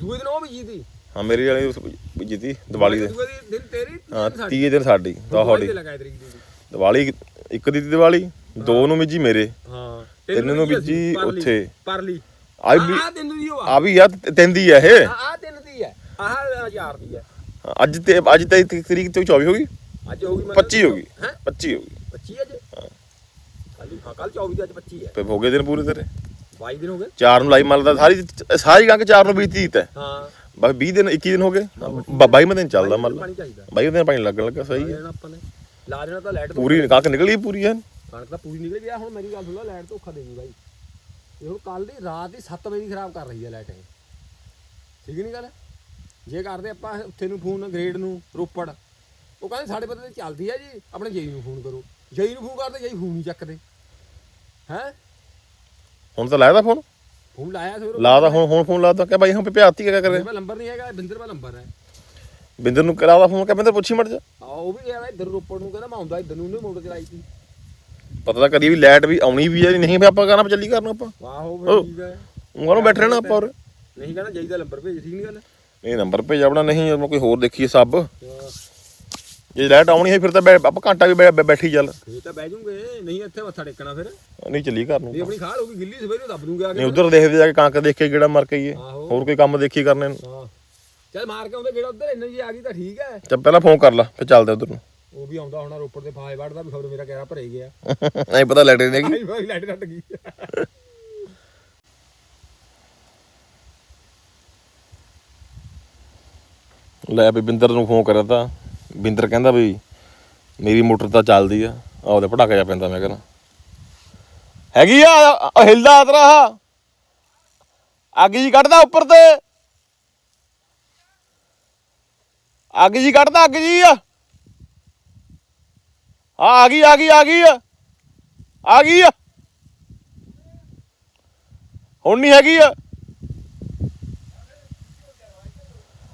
ਦੂਏ ਦਿਨ ਉਹ ਬੀਜੀ ਤੀ। ਹਾਂ ਮੇਰੀ ਵਾਲੀ ਬੀਜੀ ਤੀ ਦੀਵਾਲੀ ਦੇ। ਦੂਏ ਦਿਨ ਤੇਰੀ ਹਾਂ ਦਿਨ ਸਾਡੀ। 30 ਦਿਨ ਸਾਡੀ ਦਵਾਈ ਤੁਹਾਡੀ ਦੀ ਦੀਵਾਲੀ ਇੱਕ ਦੀ ਦੀਵਾਲੀ ਦੋ ਨੂੰ ਬੀਜੀ ਮੇਰੇ। ਹਾਂ ਤਿੰਨ ਨੂੰ ਬੀਜੀ ਉੱਥੇ। ਪਰਲੀ। ਆ ਵੀ ਆ। ਦੀ ਵੀ ਤੇ- ਤਿੰਨ ਦੀ ਆ ਇਹ। ਆ ਤਿੰਨ ਦੀ ਹੈ ਆਹ ਹਜ਼ਾਰ ਦੀ ਹੈ ਅੱਜ ਤੇ ਅੱਜ ਤੇ ਤਰੀਕ ਤੇ 24 ਹੋ ਗਈ? ਅੱਜ ਹੋ ਗਈ 25 ਹੋ ਗਈ। ਹੈ? 25 ਹੋ ਗਈ। 25 ਅੱਜ? ਕੱਲ ਹਾਂ ਕੱਲ 24 ਦੀ ਅੱਜ 25 ਹੈ। ਤੇ ਹੋ ਗਏ ਦਿਨ ਪੂਰੇ ਤੇਰੇ? 22 ਦਿਨ ਹੋ ਗਏ। ਚਾਰ ਨੂੰ ਲਾਈ ਮਲਦਾ ਸਾਰੀ ਸਾਰੀ ਗੰਗ ਚਾਰ ਨੂੰ ਬੀਤੀ ਤ। ਹਾਂ। ਬਸ 20 ਦਿਨ 21 ਦਿਨ ਹੋ ਗਏ। 22 ਮੈਂ ਦਿਨ। ਚੱਲਦਾ ਮੱਲ ਪਾਣੀ ਚਾਹੀਦਾ। 22 ਦਿਨ ਪਾਣੀ ਲੱਗਣ ਲੱਗਾ ਸਹੀ ਹੈ। ਆਪਾਂ ਨੇ। ਲਾ ਦੇਣਾ ਤਾਂ ਲਾਈਟ ਪੂਰੀ ਕਣਕ ਨਿਕਲੀ ਪੂਰੀ ਐ ਕਣਕ ਤਾਂ ਪੂਰੀ ਨਿਕਲ ਗਿਆ ਹੁਣ ਮੇਰੀ ਗੱਲ ਸੁਣ ਲੈ ਲਾਈਟ ਧੋਖਾ ਦੇ ਗਈ ਬਾਈ। ਇਹ ਹੁਣ ਕੱਲ ਦੀ ਰਾਤ ਦੀ 7 ਵਜੇ ਦੀ ਖਰਾਬ ਕਰ ਰਹੀ ਹੈ ਲਾਈਟ ਇਹ। ਠੀਕ ਨਹੀਂ ਗੱਲ? ਜੇ ਕਰਦੇ ਆਪਾਂ ਉੱਥੇ ਨੂੰ ਫੋਨ ਗ੍ਰੇਡ ਨੂੰ ਰੋਪੜ। ਉਹ ਕਹਿੰਦੇ ਸਾਡੇ ਪਤੇ ਤੇ ਚੱਲਦੀ ਹੈ ਜੀ ਆਪਣੇ ਜਈ ਨੂੰ ਫੋਨ ਕਰੋ। ਜਈ ਨੂੰ ਫੋਨ ਕਰਦੇ ਜਈ ਫੋਨ ਨਹੀਂ ਚੱਕਦੇ। ਹੈ? ਹੁਣ ਤਾਂ ਲਾਇਆ ਦਾ ਫੋਨ? ਫੋਨ ਲਾਇਆ ਸੀ ਲਾਦਾ ਹੁਣ ਹੁਣ ਫੋਨ ਲਾਦਾ ਕਿ ਬਾਈ ਹੁਣ ਪਿਆਤੀ ਕਿਆ ਕਰੇ ਮੇਰਾ ਨੰਬਰ ਨਹੀਂ ਹੈਗਾ ਬਿੰਦਰ ਦਾ ਨੰਬਰ ਹੈ। ਬਿੰਦਰ ਨੂੰ ਕਰਾਦਾ ਫੋਨ ਕਿ ਬਿੰਦਰ ਪੁੱਛੀ ਮੜ ਜਾ। ਆ ਉਹ ਵੀ ਗਿਆ ਇੱਧਰ ਰੋਪੜ ਨੂੰ ਕਹਿੰਦਾ ਮੈਂ ਆਉਂਦਾ ਇੱਧਰ ਨੂੰ ਉਹਨੇ ਮੋਟਰ ਚਲਾਈ ਸੀ। ਪਤਾ ਤਾਂ ਕਦੀ ਵੀ ਲਾਈਟ ਵੀ ਆਉਣੀ ਵੀ ਹੈ ਨਹੀਂ ਵੀ ਆਪਾਂ ਕਰਨਾ ਚੱਲੀ ਕਰਨਾ ਆਪਾਂ। ਵਾਹੋ ਉਹ। ਫਿਰ ਠੀਕ ਹੈ। ਉਹਨਾਂ ਨੂੰ ਬੈਠੇ ਰਹਿਣਾ ਆਪਾਂ ਉਰੇ। ਨਹੀਂ ਕਹਿੰਦਾ ਜਈ ਦਾ ਨੰਬਰ ਭੇਜ ਠੀਕ ਨਹੀਂ ਗੱਲ। ਇਹ ਨੰਬਰ ਭੇਜ ਆਪਣਾ ਨਹੀਂ ਕੋਈ ਹੋਰ ਦੇਖੀਏ ਸਭ। ਹਾਂ। ਜੇ ਲਾਈਟ ਆਉਣੀ ਹੈ ਫਿਰ ਤਾਂ ਬੈ- ਆਪਾਂ ਘੰਟਾ ਵੀ ਬੈ- ਬੈਠੀ ਚੱਲ। ਫੇਰ ਤਾਂ ਬਹਿ ਜੂਗੇ ਨਹੀਂ ਇੱਥੇ ਮੱਥਾ ਟੇਕਣਾ ਫਿਰ। ਨਹੀਂ ਚੱਲੀ ਘਰ ਨੂੰ। ਇਹ ਆਪਣੀ ਖਾਲ ਗਿੱਲੀ ਸਵੇਰੇ ਦੱਬ ਦੂੰਗੇ ਆ ਨਹੀਂ ਕੇ ਉਧਰ ਦੇਖਦੇ ਜਾ ਕੇ ਕਣਕ ਦੇਖ ਕੇ ਗੇੜਾ ਮਾਰ ਕੇ ਆਈਏ। ਆਹੋ। ਹੋਰ ਕੋਈ ਕੰਮ ਦੇਖੀ ਕਰਨੇ ਨੂੰ। ਹਾਂ ਚੱਲ ਮਾਰ ਕੇ ਆਉਂਦੇ ਕਿਹੜਾ ਉਧਰ ਇੰਨੇ ਜੀ ਆ ਗਈ ਤਾਂ ਠੀਕ ਹੈ। ਚੱਲ ਪਹਿਲਾਂ ਫੋਨ ਕਰ ਲਾ ਫਿਰ ਚੱਲਦੇ ਉਧਰ ਨੂੰ। ਉਹ ਵੀ ਆਉਂਦਾ ਹੋਣਾ ਰੋਪੜ ਦੇ ਫਾਇ ਵੜਦਾ ਵੀ ਖਬਰ ਮੇਰਾ ਕਹਿਰਾ ਭਰੇ ਗਿਆ। ਨਹੀਂ ਪਤਾ ਲਾਈਟ ਨਹੀਂ ਹੈਗੀ। ਆਈ ਭਾਈ ਲਾਈਟ ਕੱਟ ਗਈ। ਲੈ ਵੀ ਬਿੰਦਰ ਨੂੰ ਫੋਨ ਕਰਿਆ ਤਾਂ। ਬਿੰਦਰ ਕਹਿੰਦਾ ਵੀ ਮੇਰੀ ਮੋਟਰ ਤਾਂ ਚੱਲਦੀ ਆ ਆ ਉਹਦੇ ਪਟਾਕਾ ਜਾ ਪੈਂਦਾ ਮੈਂ ਕਹਿੰਦਾ। ਹੈਗੀ ਆ ਆ ਹਿਲਦਾ ਤੇਰਾ ਅੱਗ ਜੀ ਕੱਢਦਾ ਉੱਪਰ ਤੇ। ਅੱਗ ਜੀ ਕੱਢਦਾ, ਅੱਗ ਜੀ। ਆ ਆ ਗਈ ਆ ਗਈ ਆ ਗਈ। ਆ ਗਈ ਆ। ਹੁਣ ਨਹੀਂ ਹੈਗੀ ਆ।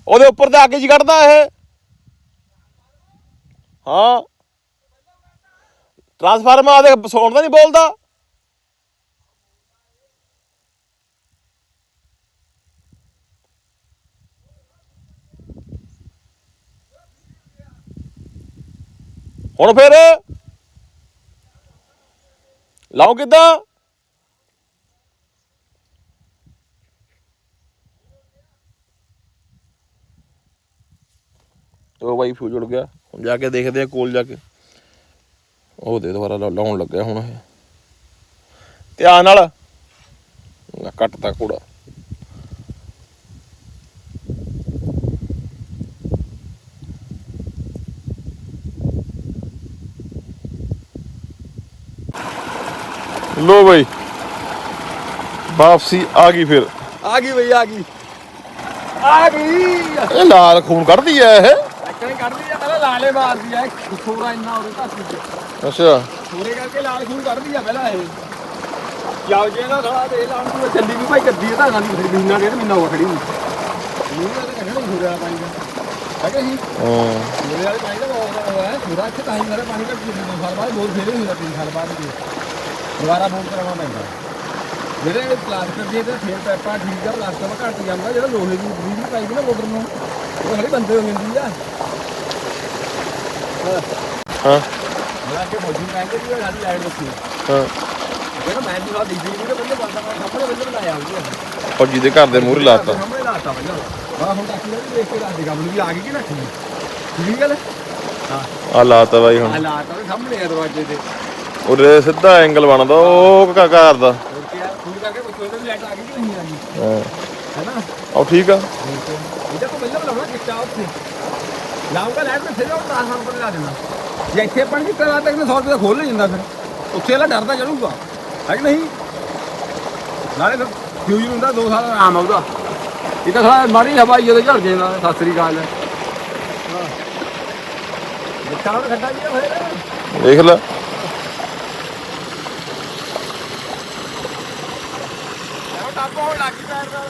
ਉਹਦੇ ਉੱਪਰ ਤੇ ਅੱਗ ਜੀ ਕੱਢਦਾ ਇਹ। ਹਾਂ। ਟਰਾਂਸਫਾਰਮਰ ਆ ਸੌਣ ਦਾ ਨਹੀਂ ਬੋਲਦਾ। ਹੁਣ ਫਿਰ ਲਾਉ ਕਿੱਦਾਂ? ਉਹ ਬਾਈ ਫਿਊਜ਼ ਉੜ ਗਿਆ। ਹੁਣ ਜਾ ਕੇ ਦੇਖਦੇ ਆ ਕੋਲ ਜਾ ਕੇ। ਉਹ ਦੇ ਦੁਬਾਰਾ ਲਾਉਣ ਲੱਗਿਆ ਹੁਣ ਇਹ। ਧਿਆਨ ਨਾਲ। ਲੈ ਕੱਟਤਾ ਕੂੜਾ। ਲੋ ਬਈ। ਵਾਪਸੀ ਆ ਗਈ ਫਿਰ। ਆ ਗਈ ਬਈ ਆ ਗਈ। ਆ ਗਈ। ਇਹ ਲਾਲ ਖੂਨ ਕੱਢਦੀ ਐ ਇਹ। ਐਕਣੇ ਕੱਢਦੀ ਆ ਪਹਿਲਾਂ ਲਾਲੇ ਮਾਰਦੀ ਆ ਥੋੜਾ ਇੰਨਾ ਉਹਦੇ ਧਰਤੀ ਚ। ਅੱਛਾ। ਥੋੜੇ ਕਰਕੇ ਲਾਲ ਖੂਨ ਕੱਢਦੀ ਆ ਪਹਿਲਾਂ ਇਹ। ਜਾਓ ਜੇ ਨਾ ਥੋੜਾ ਦੇ ਲਾਉਣ ਨੂੰ ਚੱਲੀ ਵੀ ਭਾਈ ਗੱਦੀ ਤਾਂ ਗਾਂਦੀ ਫਿਰ ਮਹੀਨਾ ਡੇਢ ਮਹੀਨਾ ਹੋ ਖੜੀ ਨੂੰ। ਮਹੀਨਾ ਤਾਂ ਕੱਢਣਾ ਨਹੀਂ ਹੋਰਿਆ ਪਾਣੀ ਦਾ ਹੈਗਾ ਜੀ ਹਾਂ। ਮੇਰੇ ਵਾਲੇ ਪਾਣੀ ਦਾ ਬਹੁਤ ਹੋਇਆ। ਥੋੜਾ ਇੱਥੇ ਤਾਂ ਹੀ ਮੇਰਾ ਪਾਣੀ ਘੱਟ ਗਿਆ ਦੋ ਸਾਲ ਬਾਅਦ ਬੋਰ ਫੇਰੇ ਹੁੰਦਾ ਤਿੰਨ ਸਾਲ ਬਾਅਦ ਜੀ ਦੁਬਾਰਾ ਬੋਰ ਕਰਾਉਣਾ ਪੈਂਦਾ। ਜਿਹੜੇ ਪਲਾਸਟਿਕ ਦੇ ਤੇ ਫੇਰ ਪੈਪਾ ਠੀਕ ਆ ਪਲਾਸਟਿਕ ਘੱਟ ਜਾਂਦਾ ਜਿਹੜਾ ਲੋਹੇ ਦੀ ਬੀਜ ਪਾਈ ਨਾ ਮੋਟਰ ਨੂੰ ਉਹ ਹਲੇ ਬੰਦੇ ਹੋ ਜਾਂਦੀ ਆ। ਹਾਂ। ਮੈਂ ਅੱਗੇ ਫੌਜੀ ਕਹਿੰਦੇ ਵੀ ਸਾਡੀ ਲਾਈਟ ਰੱਖੀ ਹਾਂ ਜਿਹੜਾ ਮੈਂ ਵੀ ਸਾਡੀ ਬਿਜਲੀ ਦੇ ਬੰਦੇ ਬੰਦਾ ਮੈਂ ਸਾਹਮਣੇ ਬੰਦੇ ਬਣਾਇਆ ਹੋਊਗਾ ਫੌਜੀ ਦੇ ਘਰ ਦੇ ਮੂਹਰੇ ਲਾਤਾ ਸਾਹਮਣੇ ਲਾਤਾ ਪਹਿਲਾਂ। ਹਾਂ ਹੁਣ ਤੱਕ ਵੀ ਦੇਖ ਕੇ ਦੱਸ ਦੇ ਕੰਮ ਵੀ ਆ ਗਈ ਕਿ ਨਾ ਠੀਕ ਠੀਕ ਗੱਲ ਹਾਂ? ਆ ਲਾਤਾ ਬਾਈ ਹੁਣ। ਆ ਲਾਤਾ ਉਹਦੇ ਸਾਹਮਣੇ ਆ ਦਰਵਾਜ਼ੇ ਤੇ। ਉਰੇ ਸਿੱਧਾ ਐਂਗਲ ਬਣਦਾ ਉਹ ਕਾ ਘਰ ਦਾ। ਹੋਰ ਕੀ ਆ? ਫੋਨ ਕਰਕੇ ਪੁੱਛੋ ਇਹਦੇ ਲਾਈਟ ਆ ਗਈ ਕਿ ਨਹੀਂ ਆ ਗਈ? ਹਾਂ। ਹੈਨਾ ਉਹ ਠੀਕ ਆ ਇਹਦਾ ਕੋ ਪਹਿਲਾਂ ਬੁਲਾਉਣਾ ਕਿੱਟਾ ਉੱਥੇ ਲਾਉਂਗਾ ਲਾਈਟ ਤੇ ਫਿਰ ਉਹ ਟ੍ਰਾਂਸਫਾਰਮਰ ਪਰ ਲਾ ਦੇਣਾ। ਜੇ ਇੱਥੇ ਆਪਾਂ ਨੇ ਕਿੱਟਾ ਲਾਤਾ ਕਿ 100 ਰੁਪਏ ਦਾ ਖੋਲ ਲੈ ਜਾਂਦਾ ਫਿਰ। ਉੱਥੇ ਵਾਲਾ ਡਰਦਾ ਚੜੂਗਾ। ਹੈ ਕਿ ਨਹੀਂ? ਨਾਲੇ ਫਿਰ ਫਿਊਜ਼ ਨੂੰ ਹੁੰਦਾ 2 ਸਾਲ ਆਰਾਮ ਆਉਦਾ ਇਹ ਤਾਂ ਸਾਲਾ ਮਾੜੀ ਹਵਾਈ ਉਹਦੇ ਝੜ ਜਾਂਦਾ ਸਤਿ ਸ੍ਰੀ ਅਕਾਲ। ਹਾਂ ਖੱਡਾ ਜੀ ਫਿਰ ਦੇਖ ਲੈ। ਉਹ ਟੱਪ ਹੋਣ ਲੱਗ ਗਈ ਪੈਰ ਨਾਲ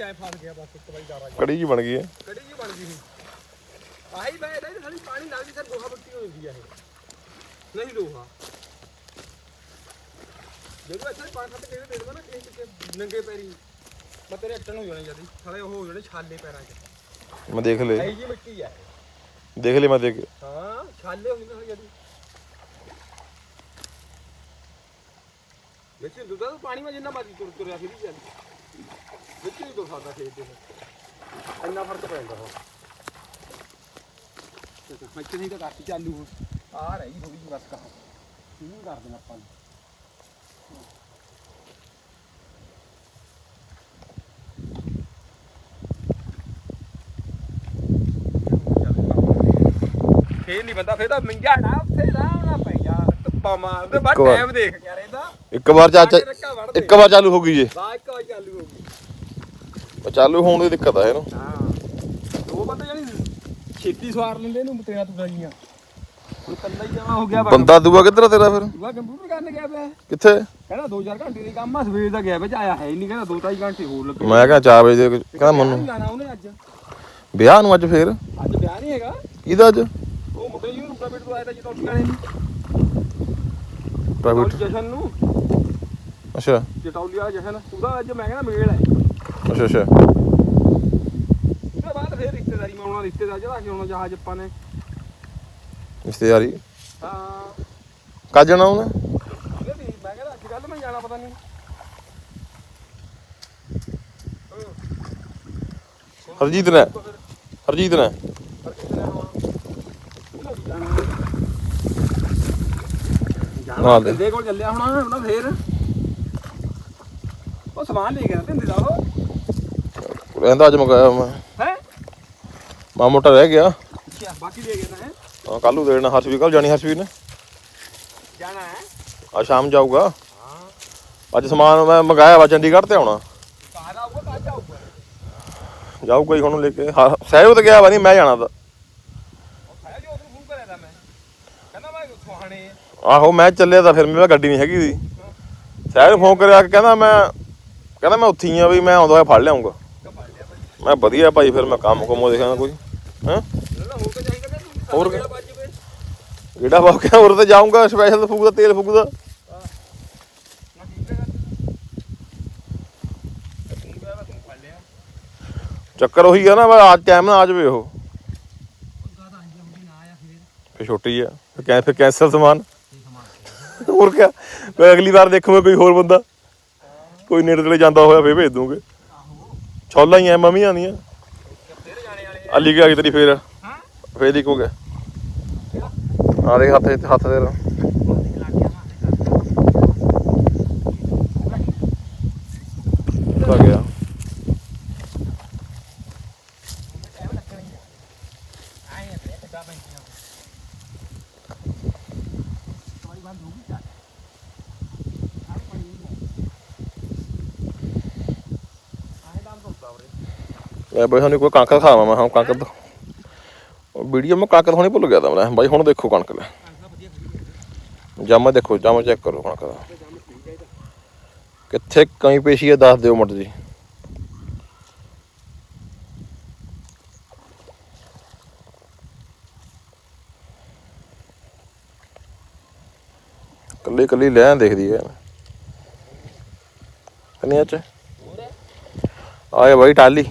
ਟੁੱਟਣਾ ਨੀ ਜਿੱਥੇ ਐ ਫਸ ਗਿਆ ਬਸ ਇੱਕ ਵਾਰੀ ਡਾਰਾ ਕੜੀ ਜੀ ਬਣ ਗਈ ਹੈ। ਕੜੀ ਜੀ ਬਣ ਗਈ ਹੁਣ ਆਹੀ ਮੈਂ ਇਹਦਾ ਸਾਡੀ ਪਾਣੀ ਲੱਗਦੀ ਸਰ ਲੋਹਾ ਬੱਟੀ ਹੋ ਜਾਂਦੀ ਆ ਇਹ। ਨਹੀਂ ਲੋਹਾ। ਜਦੋਂ ਇੱਥੇ ਪਾਣੀ ਖੱਟ ਕੇ ਦੇ ਦੇਣਾ ਨਾ ਕਿਸੇ ਕਿਤੇ ਨੰਗੇ ਪੈਰੀ। ਮੈਂ ਤੇਰੇ ਅੱਟਣ ਹੋ ਜਾਣੇ ਜਦੀ। ਸਾਲੇ ਉਹ ਹੋ ਜਾਣੇ ਛਾਲੇ ਪੈਰਾਂ 'ਚ। ਮੈਂ ਦੇਖ ਲਿਆ ਇਹੀ ਜੀ ਮਿੱਟੀ ਆ। ਦੇਖ ਲਿਆ ਮੈਂ ਦੇਖ। ਹਾਂ ਛਾਲੇ ਹੁੰਦੇ ਨੇ ਜਦੀ ਵਿੱਚ ਦੁੱਧ ਦਾ ਪਾਣੀ ਮੈਂ ਜਿੰਨਾ ਮਰਜ਼ੀ ਤੁਰ ਤੁਰਿਆ ਫਿਰੀ ਚੱਲ ਵਿੱਚ ਨਹੀਂ ਤੁਰ ਸਕਦਾ ਖੇਤ ਦੇ ਵਿੱਚ। ਇੰਨਾ ਫ਼ਰਕ ਪੈਂਦਾ ਹੋ ਮੱਛੀ ਨਹੀਂ ਤਾਂ ਕੱਟ ਚਾਲੂ ਹੋ ਆ ਰਹੀ ਥੋੜੀ ਜਿਹੀ ਬਸ ਕਹਾ ਇਹਨੂੰ ਕਰ ਦੇਣਾ ਆਪਾਂ ਨੇ ਫੇਰ ਨਹੀਂ ਬੰਦਾ ਫੇਰ ਤਾਂ ਮਿੰਗਾ ਨਾ ਉੱਥੇ ਰਾਉਣਾ ਪੈ ਜਾ ਧੁੱਪਾ ਮਾਰਦੇ ਬਾਅਦ ਇੱਕ ਵਾਰ। ਟਾਈਮ ਦੇਖ ਗਿਆ ਰਹਿੰਦਾ ਇੱਕ ਵਾਰ ਚਾਚਾ। ਇੱਕ ਵਾਰ ਚਾਲੂ ਹੋ ਗਈ ਜੇ ਬਾਅਦ ਇੱਕ ਚਾਲੂ ਹੋਣ ਦੀ ਦਿੱਕਤ ਆ ਇਹਨੂੰ। ਹਾਂ। ਉਹ ਬੰਦੇ ਜਾਨੀ ਛੇਤੀ ਸਵਾਰ ਲੈਂਦੇ ਇਹਨੂੰ ਤੇਰਾ ਤੁਰਾ ਜੀਆਂ ਹੁਣ ਕੱਲਾ ਹੀ ਜਮਾ ਹੋ ਗਿਆ ਵਾ ਬੰਦਾ ਦੂਆ ਕਿੱਧਰ ਆ ਤੇਰਾ ਫਿਰ? ਦੂਆ ਕੰਪਿਊਟਰ ਕਰਨ ਗਿਆ ਪਿਆ। ਕਿੱਥੇ? ਕਹਿੰਦਾ 2-4 ਘੰਟੇ ਦੀ ਕੰਮ ਆ ਸਵੇਰ ਦਾ ਗਿਆ ਵਿੱਚ ਆਇਆ ਹੈ ਨਹੀਂ ਕਹਿੰਦਾ 2-2 ਘੰਟੇ ਹੋਰ ਲੱਗੇ। ਮੈਂ ਕਿਹਾ 4 ਵਜੇ ਦੇ ਕਹਿੰਦਾ ਮੈਨੂੰ ਨੀ ਜਾਣਾ ਉਹਨੇ ਅੱਜ? ਵਿਆਹ ਨੂੰ ਅੱਜ ਫੇਰ? ਅੱਜ ਵਿਆਹ ਨਹੀਂ ਹੈਗਾ। ਕਿਹਦਾ ਅੱਜ? ਉਹ ਮੁੰਡੇ ਜੀ ਨੂੰ ਪ੍ਰਾਈਵੇਟ ਤੋਂ ਆਇਆ ਤਾਂ ਜਿੱਦੋਂ ਟਿਕਾਣੇ ਨੂੰ ਪ੍ਰਾਈਵੇਟ ਜਸ਼ਨ ਨੂੰ। ਅੱਛਾ। ਜਟੌਲੀ ਵਾਲਾ ਜਸ਼ਨ ਉਹਦਾ ਅੱਜ ਮੈਂ ਕਹਿੰਦਾ ਮੇਲ ਹੈ। ਅੱਛਾ ਅੱਛਾ। ਉਹਦੇ ਬਾਅਦ ਫੇਰ ਰਿਸ਼ਤੇਦਾਰੀ ਮੈਂ ਆਉਣਾ ਰਿਸ਼ਤੇਦਾਰ ਜਿਹੜਾ ਕਿ ਆਉਣਾ ਜਹਾਜ਼ ਆਪਾਂ ਨੇ। ਰਿਸ਼ਤੇਦਾਰੀ? ਹਾਂ। ਕੱਜ ਜਾਣਾ ਉਹਨੇ? ਉਹਦੇ ਵੀ ਮੈਂ ਕਹਿੰਦਾ ਅੱਜ ਕੱਲ ਮੈਂ ਜਾਣਾ ਪਤਾ ਨਹੀਂ। ਹਰਜੀਤ ਨੇ? ਹਰਜੀਤ ਨੇ? ਜਾਣਾ ਦੇ। ਦੇ ਕੋਲ ਚੱਲਿਆ ਹੋਣਾ ਉਹਨਾਂ ਫੇਰ। ਉਹ ਸਮਾਨ ਲੈ ਗਿਆ ਤਿੰਦੇ ਦਾ ਉਹ। ਕਹਿੰਦਾ ਅੱਜ ਮੰਗਾਇਆ ਮੈਂ। ਹੈ? ਮਾ ਮੋਟਾ ਰਹਿ ਗਿਆ। ਅੱਛਾ ਬਾਕੀ ਲੈ ਗਿਆ ਨਾ ਹੈ। ਕੱਲ ਦੇਣਾ। ਹਰਸ਼ਵੀ ਕੱਲ ਜਾਣੀ ਹਰਸ਼ਵੀ ਨੇ। ਜਾਣਾ ਹੈ। ਆ ਸ਼ਾਮ ਜਾਊਗਾ। ਅੱਜ ਸਮਾਨ ਮੈਂ ਮੰਗਾਇਆ ਵਾ ਚੰਡੀਗੜ੍ਹ ਤੇ ਆਉਣਾ। ਜਾਊਗਾ ਹੀ ਹੁਣ ਲੈ ਕੇ। ਸਹਿਯੋਗ ਤੇ ਗਿਆ ਵਾ ਨਹੀਂ ਮੈਂ ਜਾਣਾ ਤਾਂ। ਆਹੋ ਮੈਂ ਚੱਲਿਆ ਤਾਂ ਫਿਰ ਮੇਰੇ ਕੋਲ ਗੱਡੀ ਨਹੀਂ ਹੈਗੀ ਸੀ। ਸਹਿਯੋਗ ਫੋਨ ਕਰਿਆ ਕਹਿੰਦਾ ਮੈਂ ਕਹਿੰਦਾ ਮੈਂ ਉੱਥੇ ਹੀ ਆ ਵੀ ਮੈਂ ਆਉਂਦਾ ਹੋਇਆ ਫੜ ਲਿਆਉਂਗਾ ਮੈਂ ਵਧੀਆ ਭਾਈ, ਫਿਰ ਮੈਂ ਕੰਮ ਕੁਮੋ ਦੇਖਾਂ ਕੋਈ। ਹੈਂ? ਨਾ ਹੋਰ ਹੋਰ ਵਾਕਿਆ ਹੋਰ ਤੇ ਜਾਊਂਗਾ ਸਪੈਸ਼ਲ ਫੂਕਦਾ ਤੇਲ ਫੂਕਦਾ ਨਾ ਚੱਕਰ ਉਹੀ ਆ ਨਾ ਵਾ ਅੱਜ ਟਾਈਮ ਨਾ ਆ ਜਾਵੇ ਉਹ। ਗਾਦਾ ਛੋਟੀ ਆ, ਫਿਰ ਕੈ, ਫਿਰ ਕੈਂਸਲ ਸਮਾਨ। ਹੋਰ ਕਿਆ? ਮੈਂ ਅਗਲੀ ਵਾਰ ਦੇਖੂਗਾ ਕੋਈ ਹੋਰ ਬੰਦਾ। ਕੋਈ ਨੇੜੇ ਤੇੜੇ ਜਾਂਦਾ ਹੋਇਆ, ਫੇਰ ਭੇਜ ਦੂੰਗੇ। ਛੋਲਾਂ ਹੀ ਐ ਮਮੀਆਂ ਦੀਆਂ। ਫੇਰ ਜਾਣੇ ਵਾਲੇ ਅਲੀ ਕੀ ਆ ਗਈ ਤੇਰੀ ਫੇਰ? ਹਾਂ। ਫੇਰ ਦੀ ਕੋ ਗਿਆ। ਆ ਦੇਖ ਹੱਥ ਇੱਥੇ ਹੱਥ ਤੇਰਾ। ਲੱਗ ਗਿਆ ਵਾ ਆ ਗਿਆ ਟਾਈਮ ਲੱਗਣਾ ਆਏ ਆ ਤੇ ਕਿੱਦਾਂ ਬੈਂਕੀਆਂ ਕੋਈ ਬੰਦ ਹੋ ਗਈ ਚੱਲ ਆਹ ਪਾਣੀ ਨਹੀਂ ਆਏ ਦਮ ਤੋਂ ਉਤਾਵਰੇ ਮੈਂ ਬਾਈ ਸਾਨੂੰ ਕੋਈ ਕਣਕ ਦਿਖਾਵਾਂ ਮੈਂ, ਹਾਂ, ਕਣਕ ਵੀਡੀਓ ਮੈਂ ਕਣਕ ਦਿਖਾਉਣੀ ਭੁੱਲ ਗਿਆ ਤਾਂ ਮੈਂ, ਬਾਈ ਹੁਣ ਦੇਖੋ ਕਣਕ ਲੈ। ਅੰਗਾ ਜਾਮਾ ਦੇਖੋ, ਜਾਮਾ ਚੈੱਕ ਕਰੋ ਕਣਕ ਦਾ। ਕਿੱਥੇ ਕਈ ਪੇਸ਼ੀ ਹੈ ਦੱਸ ਦਿਓ ਮਟ ਜੀ। ਕੱਲੀ ਕੱਲੀ ਲੈਣ ਦੇਖਦੀ ਹੈ ਕੰਨਿਆ ਚ? ਆਏ ਬਾਈ ਟਾਲੀ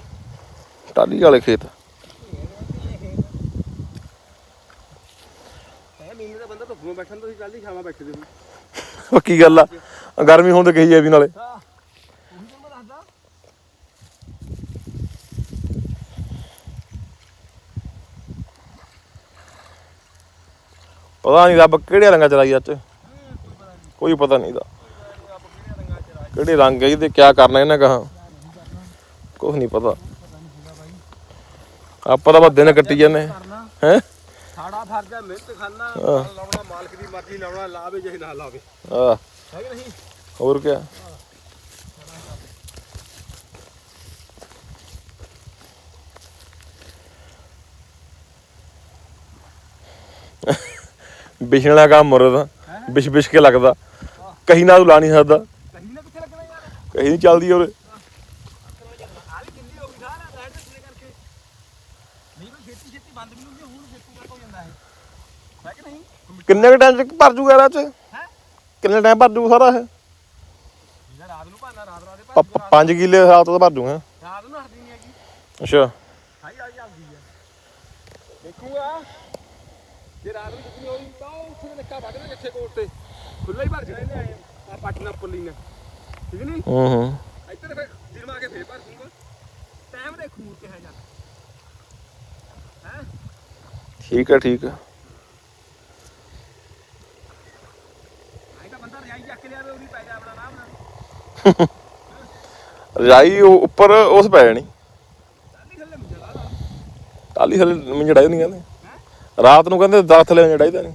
ਟਾਲੀ ਵਾਲੇ ਖੇਤ। ਇਹ ਮਹੀਨੇ ਦਾ ਬੰਦਾ ਧੁੱਪ ਨੂੰ ਬੈਠਣ ਤੋਂ ਕੱਲ ਹੀ ਛਾਵਾਂ ਬੈਠੇ ਦੇ ਪੱਕੀ ਗੱਲ ਆ? ਗਰਮੀ ਹੋਣ ਤੇ ਕਹੀ ਹੈ ਵੀ ਨਾਲੇ। ਪਤਾ ਨਹੀਂ ਰੱਬ ਕਿਹੜੇ ਰੰਗਾਂ ਚ ਲਾਈ ਅੱਜ। ਕੋਈ ਪਤਾ ਨਹੀਂ ਦਾ ਕਿਹੜੇ ਰੰਗ ਹੈ ਇਹਦੇ ਕਿਆ ਕਰਨਾ ਇਹਨੇ ਕਹਾ। ਕੁਝ ਨਹੀਂ ਪਤਾ। ਆਪਾਂ ਤਾਂ ਬਸ ਦਿਨ ਕੱਟੀ ਜਾਂਦੇ ਹੈ। ਸਾਡਾ ਫਰਜ਼ ਹੈ ਮਿਹਨਤ ਖਾਣਾ ਲਾਉਣਾ ਮਾਲਕ ਦੀ ਮਰਜ਼ੀ ਲਾਉਣਾ ਲਾਵੇ ਜੇ ਨਾ ਲਾਵੇ। ਆ ਹੈ ਕਿ ਨਹੀਂ? ਹੋਰ ਕੰਮ ਮੁਰਦ। ਵਿਛ ਵਿਛ ਕੇ ਲੱਗਦਾ। ਕਹੀਂ ਨਾ ਤੂੰ ਲਾ ਨਹੀਂ ਸਕਦਾ। ਕਹੀਂ ਨਾ ਕਿੱਥੇ ਲੱਗਣਾ ਯਾਰ? ਕਹੀਂ ਨਹੀਂ ਚੱਲਦੀ ਉਰੇ ਆਲੀ ਕਿੰਨੀ ਹੋ ਗਈ ਸਾਰਾ ਲਾਈਟ ਸਪਰੇ ਕਰਕੇ ਨਹੀਂ ਬਈ ਛੇਤੀ ਛੇਤੀ ਬੰਦ ਵੀ ਹੁੰਦੀ ਹੁਣ ਛੇਤੀ ਕਰ ਹੋ ਜਾਂਦਾ ਹੈ ਹੈ ਕਿ ਨਹੀਂ ਕਿੰਨੇ ਕ ਟਾਈਮ ਚ ਭਰ ਜੂਗਾ ਰਾਤ ਚ ਹੈ? ਕਿੰਨੇ ਟਾਈਮ ਭਰ ਜੂਗਾ ਸਾਰਾ ਇਹ? ਇਹਦਾ ਰਾਤ ਨੂੰ ਭਾਣਾ ਰਾਤ ਰਾਤ ਦੇ ਪ- ਪ- ਪੰਜ ਕਿੱਲੇ ਰਾਤ ਤੋਂ ਭਰ ਜੂਗਾ। ਰਾਤ ਨੂੰ ਹਟਦੀ ਨਹੀਂ ਹੈਗੀ। ਅੱਛਾ। ਹਾਈ ਆ ਜਾਂਦੀ ਹੈ ਦੇਖੂਗਾ। ਜੇ ਰਾਤ ਨੂੰ ਕਿਤਨੀ ਹੋਈ ਤਾਂ ਉਹ ਉੱਥੇ ਨਿੱਕਾ ਵੱਢ ਦੇ ਜਿੱਥੇ ਕੋਲ ਤੇ। ਖੁੱਲਾ ਹੀ ਭਰ ਕੇ ਲੈ ਆਏ ਆ ਪਟਨਾ ਪੁੱਲੀ ਨੇ ਠੀਕ ਨਹੀਂ? ਹੂੰ ਹੂੰ। ਇੱਧਰ ਫਿਰ ਦਿਨ ਮਾ ਕੇ ਫੇਰ ਭਰ ਦੂੰਗਾ ਟਾਈਮ ਦੇ ਖੂਰ ਤੇ ਹੈ? ਜਾ ਹੈ ਠੀਕ ਹੈ ਠੀਕ ਹੈ ਆਈ ਤਾਂ ਬੰਦਾ ਰਜਾਈ ਪੈ ਜਾ ਆਪਣਾ ਉਹ ਉੱਪਰ ਉਸ ਪੈ ਜਾਣੀ। ਥੱਲੇ ਮੁੰਡਾ ਲਾ ਲਾ। ਟਾਲੀ ਥੱਲੇ ਮੰਜੇ ਡਾਈ ਨਹੀਂ ਕਹਿੰਦੇ। ਰਾਤ ਨੂੰ ਕਹਿੰਦੇ ਦਸ ਥੱਲੇ ਮੰਜੇ ਡਾਈਦਾ ਨਹੀਂ।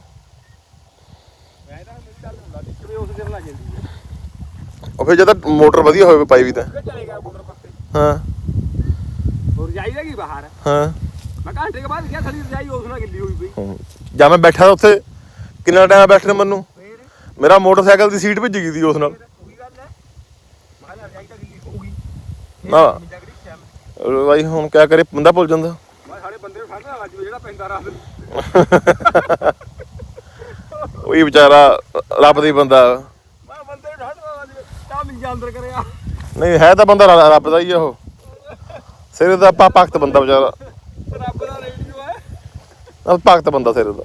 ਮੈਂ ਤਾਂ ਮੇਰੀ ਗੱਲ ਹੁੰਦਾ ਇੱਕ ਵੇ ਉਸ ਦਿਨ ਲੱਗ ਜਾਂਦੀ ਹੈ? ਉਹ ਫਿਰ ਜਦੋਂ ਮੋਟਰ ਵਧੀਆ ਹੋਵੇ ਪਾਈ ਵੀ ਤਾਂ। ਹਾਂ। ਹੋਰ ਰਜਾਈ ਦਾ ਕੀ ਬਾਹਰ? ਹਾਂ। ਮੈਂ ਘੰਟੇ ਕੇ ਬਾਅਦ ਗਿਆ ਥਲੀ ਰਜਾਈ ਉਸ ਨਾਲ ਗਿੱਲੀ ਹੋਈ ਪਈ। ਜਾਂ ਮੈਂ ਬੈਠਾ ਉੱਥੇ ਕਿੰਨਾ ਟਾਈਮ ਬੈਠੇ ਨੂੰ ਮੈਨੂੰ? ਮੇਰਾ ਮੋਟਰਸਾਈਕਲ ਦੀ ਸੀਟ ਭਿੱਜ ਗਈ ਸੀ ਉਸ ਨਾਲ। ਉਹੀ ਗੱਲ ਹੈ ਮੈਂ ਕਿਹਾ ਰਜਾਈ ਤਾਂ ਗਿੱਲੀ ਹੋਊਗੀ ਨਾ। ਮਿੰਜਾ ਕਰੀ ਸਿਆਮ ਬਾਈ ਹੁਣ ਕਿਆ ਕਰੇ ਬੰਦਾ ਭੁੱਲ ਜਾਂਦਾ। ਮੈਂ ਸਾਡੇ ਬੰਦੇ ਨੂੰ ਠੰਡ ਨਾ ਲੱਜ ਜਿਹੜਾ ਪੈਂਦਾ ਰਾਤ ਨੂੰ ਉਹੀ ਵਿਚਾਰਾ ਰੱਬ ਦਾ ਬੰਦਾ ਮੈਂ ਬੰਦੇ। ਨੂੰ ਠੰਡ ਨਾ ਲੱਜ ਤਾਂ ਮਿੰਜਾ ਅੰਦਰ ਕਰਿਆ ਨਹੀਂ ਹੈ ਤਾਂ ਬੰਦਾ ਰ- ਰੱਬ ਦਾ ਹੀ ਆ ਉਹ। ਸਿਰ ਦਾ ਪਾ ਭਗਤ ਬੰਦਾ ਵਿਚਾਰਾ। ਰੱਬ ਦਾ ਰੇਡੀਓ ਹੈ। ਉਹ ਭਗਤ ਬੰਦਾ ਸਿਰ ਦਾ।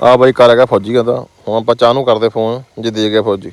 ਆ ਬਾਈ ਕਰ ਗਿਆ ਫੌਜੀ ਕਹਿੰਦਾ। ਹੁਣ ਆਪਾਂ ਚਾਹ ਨੂੰ ਕਰਦੇ ਫੋਨ, ਜੇ ਦੇ ਗਿਆ ਫੌਜੀ।